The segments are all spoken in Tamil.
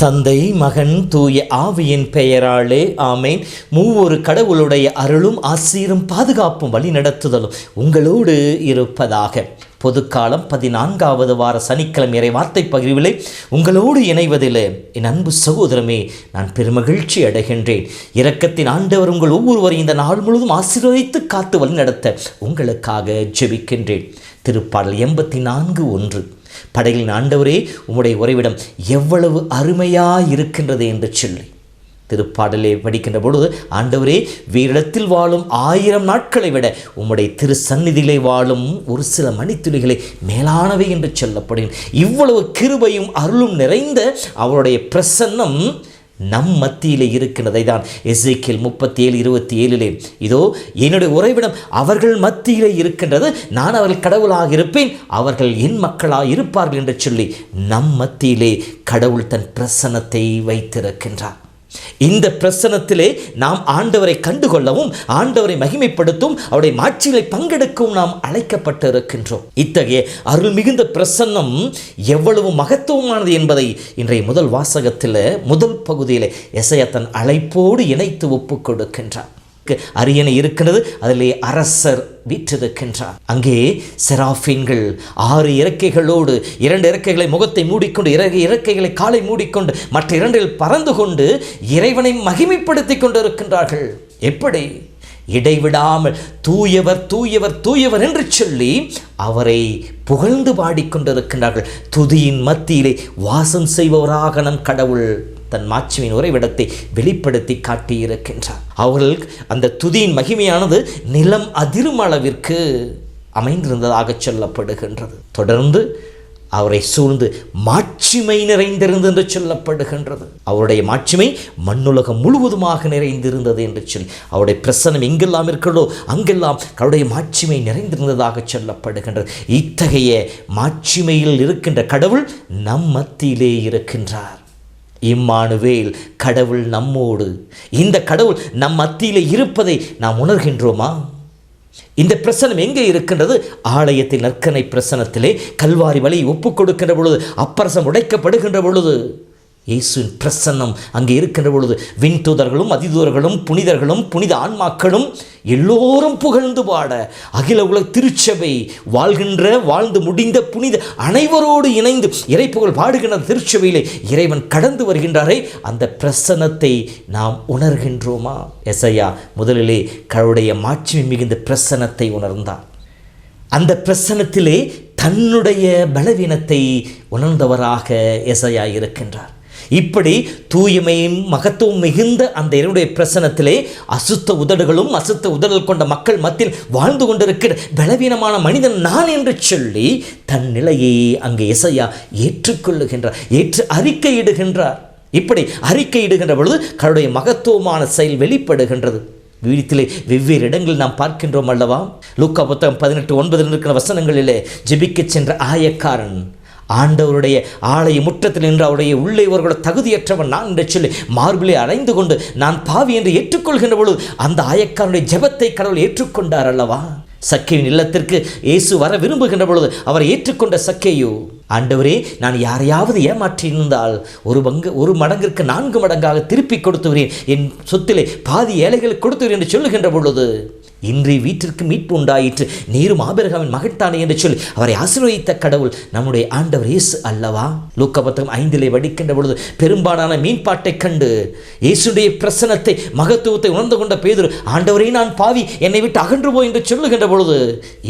தந்தை மகன் தூய ஆவியின் பெயராலே ஆமேன். மூவொரு கடவுளுடைய அருளும் ஆசீரும் பாதுகாப்பும் வழி நடத்துதலும் உங்களோடு இருப்பதாக. பொதுக்காலம் பதினான்காவது வார சனிக்கிழமை இறை வார்த்தை பகிர்விலே உங்களோடு இணைவதில் என் அன்பு சகோதரமே நான் பெருமகிழ்ச்சி அடைகின்றேன். இரக்கத்தின் ஆண்டவர் உங்கள் ஒவ்வொருவரையும் இந்த நாள் முழுவதும் ஆசீர்வதித்து காத்து வழிநடத்த உங்களுக்காக ஜெபிக்கின்றேன். திருப்பாடல் எண்பத்தி நான்கு ஒன்று. படைகளின் ஆண்டவரே உம்முடைய உறைவிடம் எவ்வளவு அருமையாயிருக்கின்றது என்று சொல்லி. திருப்பாடலை படிக்கின்ற பொழுது ஆண்டவரே வீரிடத்தில் வாழும் ஆயிரம் நாட்களை விட உம்முடைய திரு சந்நிதியிலே வாழும் ஒரு சில மணித்துளிகளை மேலானவை என்று சொல்லப்படுகிறேன் இவ்வளவு கிருபையும் அருளும் நிறைந்த அவருடைய பிரசன்னம் நம் மத்தியிலே இருக்கின்றதை தான் எஸ்ஐக்கியல் முப்பத்தி ஏழு இருபத்தி ஏழிலே இதோ என்னுடைய உறைவிடம் அவர்கள் மத்தியிலே இருக்கின்றது நான் அவர்கள் கடவுளாக இருப்பேன் அவர்கள் என் மக்களாக இருப்பார்கள் என்று சொல்லி நம் மத்தியிலே கடவுள் தன் பிரசன்னத்தை வைத்திருக்கின்றார். இந்த பிரசனத்திலே நாம் ஆண்டவரை கண்டுகொள்ளவும் ஆண்டவரை மகிமைப்படுத்தும் அவருடைய மாட்சிகளை பங்கெடுக்கவும் நாம் அழைக்கப்பட்டு இருக்கின்றோம் இத்தகைய அருள் மிகுந்த பிரசன்னம் எவ்வளவு மகத்துவமானது என்பதை இன்றைய முதல் வாசகத்தில் முதல் பகுதியில் எசைய தன் அழைப்போடு இணைத்து ஒப்புக் கொடுக்கின்றார் அரியணை இருக்கிறது அதிலே அரசர் வீற்றிருக்கின்றார். அங்கே செராஃபின்கள் ஆறு இறக்கைகளோடு இரண்டு இறக்கைகளை முகத்தை மூடிக்கொண்டு இறகு இறக்கைகளை காலை மூடிக்கொண்டு மற்ற இரண்டில் பறந்து கொண்டு இறைவனை மகிமைப்படுத்தி கொண்டு இருக்கின்றார்கள் எப்படி? இடைவிடாமல் தூயவர் தூயவர் தூயவர் என்று சொல்லி அவரை புகழ்ந்து பாடிக்கொண்டிருக்கின்றார்கள் துதியின் மத்தியிலே வாசம் செய்பவராக நம் கடவுள். தன் மாட்சியின் உறைவிடத்தை வெளிப்படுத்தி காட்டியிருக்கின்றார். அவர்கள் அந்த துதியின் மகிமையானது நிலம் அதிரும் அளவிற்கு அமைந்திருந்ததாக சொல்லப்படுகின்றது. தொடர்ந்து அவரை சூழ்ந்து மாட்சிமை நிறைந்திருந்தது என்று சொல்லப்படுகின்றது. அவருடைய மாட்சிமை மண்ணுலகம் முழுவதுமாக நிறைந்திருந்தது என்று சொல்லி அவருடைய பிரசனம் எங்கெல்லாம் இருக்கிறதோ அங்கெல்லாம் அவருடைய மாட்சிமை நிறைந்திருந்ததாக சொல்லப்படுகின்றது. இத்தகைய மாட்சிமையில் இருக்கின்ற கடவுள் நம் மத்தியிலே இருக்கின்றார். இம்மானுவேல் கடவுள் நம்மோடு. இந்த கடவுள் நம் மத்தியில் இருப்பதை நாம் உணர்கின்றோமா? இந்த பிரசனம் எங்கே இருக்கின்றது? ஆலயத்தில் நற்கனை பிரசனத்திலே கல்வாரி வழி ஒப்புக் கொடுக்கின்ற பொழுது அப்பரசம் உடைக்கப்படுகின்ற பொழுது. இயேசுவின் பிரசன்னம் அங்கே இருக்கின்ற பொழுது விண்தூதர்களும் அதிதூதர்களும் புனிதர்களும் புனித ஆன்மாக்களும் எல்லோரும் புகழ்ந்து பாட அகில உலக திருச்சபை வாழ்கின்ற வாழ்ந்து முடிந்த புனித அனைவரோடு இணைந்து இறைப்புகழ் பாடுகின்ற திருச்சபையிலே இறைவன் கடந்து வருகின்றாரே அந்த பிரசன்னத்தை நாம் உணர்கின்றோமா? எசையா முதலிலே கடவுடைய மாட்சிமை மிகுந்த பிரசன்னத்தை உணர்ந்தார். அந்த பிரசனத்திலே தன்னுடைய பலவீனத்தை உணர்ந்தவராக எசையா இருக்கின்றார். இப்படி தூய்மையும் மகத்துவம் மிகுந்த அந்த என்னுடைய பிரசனத்திலே அசுத்த உதடுகளும் அசுத்த உதடல் கொண்ட மக்கள் மத்தியில் வாழ்ந்து கொண்டிருக்கிற பலவீனமான மனிதன் நான் என்று சொல்லி தன் நிலையை அங்கே இசையா ஏற்றுக்கொள்ளுகின்றார் ஏற்று அறிக்கையிடுகின்றார். இப்படி அறிக்கையிடுகின்ற பொழுது கடவுளுடைய மகத்துவமான செயல் வெளிப்படுகின்றது. வீட்டிலே வெவ்வேறு இடங்களில் நாம் பார்க்கின்றோம் அல்லவா? லூக்கா புத்தகம் பதினெட்டு ஒன்பதில் இருக்கிற வசனங்களிலே ஜெபிக்கச் சென்ற ஆயக்காரன் ஆண்டவருடைய ஆலய முற்றத்தில் நின்று அவருடைய உள்ளே இவர்களோட தகுதியற்றவன் நான் என்று சொல்லி மார்பிலே அடைந்து கொண்டு நான் பாவி என்று ஏற்றுக்கொள்கின்ற பொழுது அந்த ஆயக்காரனுடைய ஜெபத்தை கடவுள் ஏற்றுக்கொண்டார் அல்லவா? சக்கையின் இல்லத்திற்கு இயேசு வர விரும்புகின்ற பொழுது அவரை ஏற்றுக்கொண்ட சக்கையோ ஆண்டவரே நான் யாரையாவது ஏமாற்றியிருந்தால் ஒரு பங்கு ஒரு மடங்கிற்கு நான்கு மடங்காக திருப்பி கொடுத்துகிறேன் என் சொத்திலே பாதி ஏழைகளுக்கு கொடுத்துகிறேன் என்று சொல்லுகின்ற பொழுது இன்றி வீட்டிற்கு மீட்பு உண்டாயிற்று. நீரும் ஆபிரகாமின் மகட்டானே என்று சொல்லி அவரை ஆசீர்வதித்த கடவுள் நம்முடைய ஆண்டவர் இயேசு அல்லவா? லூக்கபத்தம் ஐந்திலே வடிக்கின்ற பொழுது பெரும்பாலான மீன்பாட்டைக் கண்டு இயேசுடைய பிரசனத்தை மகத்துவத்தை உணர்ந்து கொண்ட பேதர் ஆண்டவரே நான் பாவி என்னை விட்டு அகன்று போய் என்று சொல்லுகின்ற பொழுது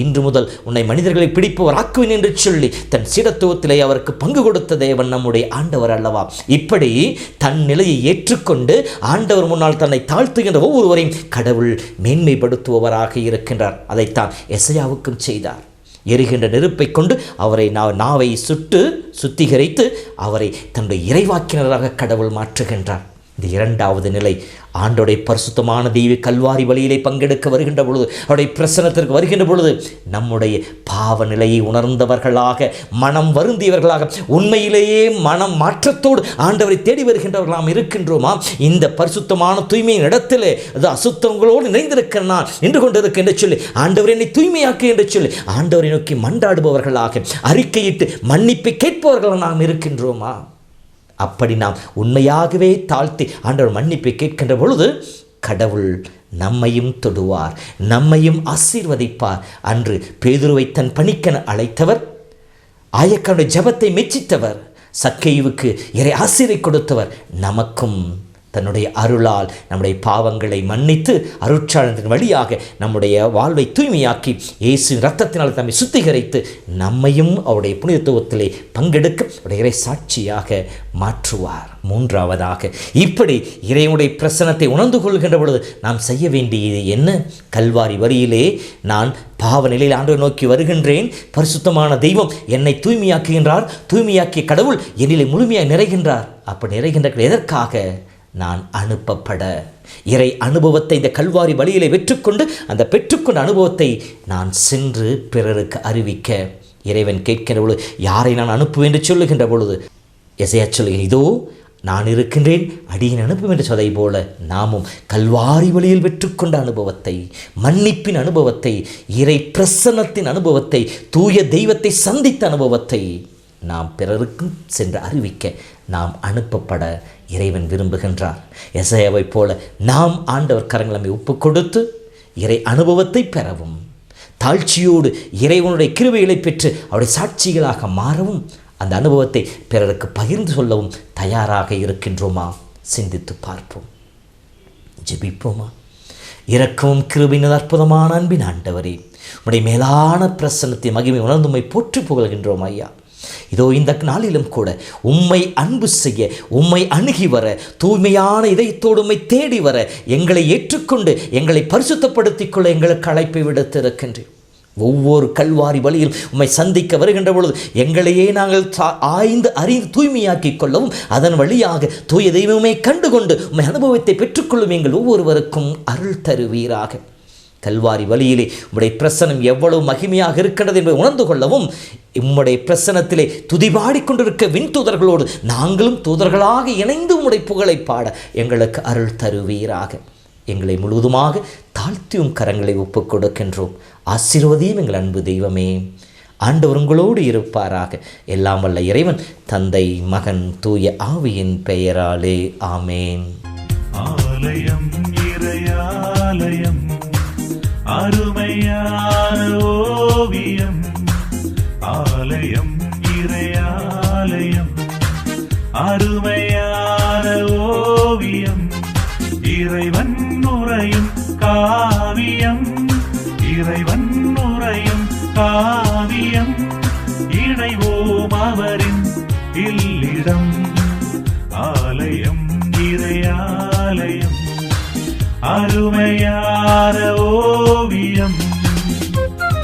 இன்று முதல் உன்னை மனிதர்களை பிடிப்பவர் ஆக்குவேன் என்று சொல்லி தன் சீடத்துவத்திலே அவருக்கு பங்கு கொடுத்த தேவன் நம்முடைய ஆண்டவர் அல்லவா? இப்படி தன் நிலையை ஏற்றுக்கொண்டு ஆண்டவர் முன்னால் தன்னை தாழ்த்துகின்ற ஒவ்வொருவரையும் கடவுள் மேன்மைப்படுத்துவோம் செய்பவராக இருக்கின்றார். அதைத்தான் எசையாவுக்கும் செய்தார். எரிகின்ற நெருப்பை கொண்டு அவரை நாவை சுட்டு சுத்திகரித்து அவரை தன்னுடைய இறைவாக்கினராக கடவுள் மாற்றுகின்றார். இந்த இரண்டாவது நிலை. ஆண்டோடைய பரிசுத்தமான தெய்வ கல்வாரி வழியிலே பங்கெடுக்க வருகின்ற பொழுது அவருடைய பிரசனத்திற்கு வருகின்ற பொழுது நம்முடைய பாவ நிலையை உணர்ந்தவர்களாக மனம் வருந்தியவர்களாக உண்மையிலேயே மனம் மாற்றத்தோடு ஆண்டவரை தேடி வருகின்றவர்களாம் இருக்கின்றோமா? இந்த பரிசுத்தமான தூய்மையின் இடத்திலே அது அசுத்தங்களோடு நிறைந்திருக்கிற நான் நின்று கொண்டிருக்க என்று சொல்லி ஆண்டவர் என்னை தூய்மையாக்கு என்று சொல்லி ஆண்டவரை நோக்கி மன்றாடுபவர்களாக அறிக்கையிட்டு மன்னிப்பை கேட்பவர்கள் நாம் இருக்கின்றோமா? அப்படி நாம் உண்மையாகவே தாழ்த்தி ஆண்டவர் மன்னிப்பை கேட்கின்ற பொழுது கடவுள் நம்மையும் தொடுவார் நம்மையும் ஆசீர்வதிப்பார் அன்று பேதுருவை தன் பணிக்கென அழைத்தவர் ஆயக்கானுடைய ஜெபத்தை மெச்சித்தவர் சக்கைவுக்கு இறை ஆசிரை கொடுத்தவர் நமக்கும் தன்னுடைய அருளால் நம்முடைய பாவங்களை மன்னித்து அருட்சாளத்தின் வழியாக நம்முடைய வாழ்வை தூய்மையாக்கி இயேசு ரத்தத்தினால் தம்மை சுத்திகரித்து நம்மையும் அவருடைய புனிதத்துவத்திலே பங்கெடுக்க அவருடைய இறை சாட்சியாக மாற்றுவார். மூன்றாவதாக இப்படி இறைவனுடைய பிரசனத்தை உணர்ந்து கொள்கின்ற பொழுது நாம் செய்ய வேண்டியது என்ன? கல்வாரி வரியிலே நான் பாவ நிலையில் ஆண்டு நோக்கி வருகின்றேன். பரிசுத்தமான தெய்வம் என்னை தூய்மையாக்குகின்றார். தூய்மையாக்கிய கடவுள் என்னிலே முழுமையாக நிறைகின்றார். அப்படி நிறைகின்ற எதற்காக? நான் அனுப்பப்பட. இறை அனுபவத்தை இந்த கல்வாரி வழியிலே பெற்றுக்கொண்டு அந்த பெற்றுக்கொண்ட அனுபவத்தை நான் சென்று பிறருக்கு அறிவிக்க. இறைவன் கேட்கிற பொழுது யாரை நான் அனுப்புவேன் என்று சொல்லுகின்ற பொழுது? எசையா சொல்லுகிறேன் இதோ நான் இருக்கின்றேன். அடியின் அனுப்பும் என்று சொதை போல நாமும் கல்வாரி வழியில் வெற்றுக்கொண்ட அனுபவத்தை மன்னிப்பின் அனுபவத்தை இறை பிரசன்னத்தின் அனுபவத்தை தூய தெய்வத்தை சந்தித்த அனுபவத்தை நாம் பிறருக்கும் சென்று அறிவிக்க நாம் அனுப்பப்பட இறைவன் விரும்புகின்றார். எசையாவைப் போல நாம் ஆண்டவர் கரங்களமை ஒப்பு கொடுத்து இறை அனுபவத்தை பெறவும் தாழ்ச்சியோடு இறைவனுடைய கிருவைகளை பெற்று அவருடைய சாட்சிகளாக மாறவும் அந்த அனுபவத்தை பிறருக்கு பகிர்ந்து சொல்லவும் தயாராக இருக்கின்றோமா? சிந்தித்து பார்ப்போம். ஜெபிப்போமா? இறக்கவும் கிருபின் அற்புதமான அன்பின் ஆண்டவரே உடைய மேலான பிரசன்னத்தை மகிமை உணர்ந்துமை போற்றி புகழ்கின்றோம் ஐயா. இதோ இந்த நாளிலும் கூட உம்மை அன்பு செய்ய உம்மை அணுகி வர தூய்மையான இதயத்தோடு உம்மை தேடி வர எங்களை ஏற்றுக்கொண்டு எங்களை பரிசுத்தப்படுத்திக் கொள்ள எங்களுக்கு அழைப்பை விடுத்திருக்கின்றேன் ஒவ்வொரு கல்வாரி வழியில் உம்மை சந்திக்க வருகின்ற பொழுது எங்களையே நாங்கள் சா- ஆய்ந்து அறிந்து தூய்மையாக்கிக் கொள்ளவும் அதன் வழியாக தூய தெய்வமே கண்டுகொண்டு உம்மை அனுபவத்தை பெற்றுக்கொள்ளும் எங்கள் ஒவ்வொருவருக்கும் அருள் தருவீராக. கல்வாரி வழியிலே உம்முடைய பிரசனம் எவ்வளவு மகிமையாக இருக்கிறது என்பதை உணர்ந்து கொள்ளவும் உம்முடைய பிரசனத்திலே துதிபாடி கொண்டிருக்க விண்தூதர்களோடு நாங்களும் தூதர்களாக இணைந்து உம்முடைய புகழை பாட எங்களுக்கு அருள் தருவீராக. எங்களை முழுவதுமாக தாழ்த்தியும் கரங்களை ஒப்புக் கொடுக்கின்றோம். ஆசீர்வதியும் எங்கள் அன்பு தெய்வமே. ஆண்டவர் உங்களோடு இருப்பாராக. எல்லாம் வல்ல இறைவன் தந்தை மகன் தூய ஆவியின் பெயராலே. ஆமேன். ஆலயம் இறையாலயம். அருமையான ஓவியம். ஆலயம் இறையாலயம். அருமையான ஓவியம். இறைவன் நுரையும் காவியம். இறைவன் நுரையும் காவியம். இணைவோம் அவரின் இல்லிடம். ஆலயம் இறையாலயம். அருமையான ஓவியம்.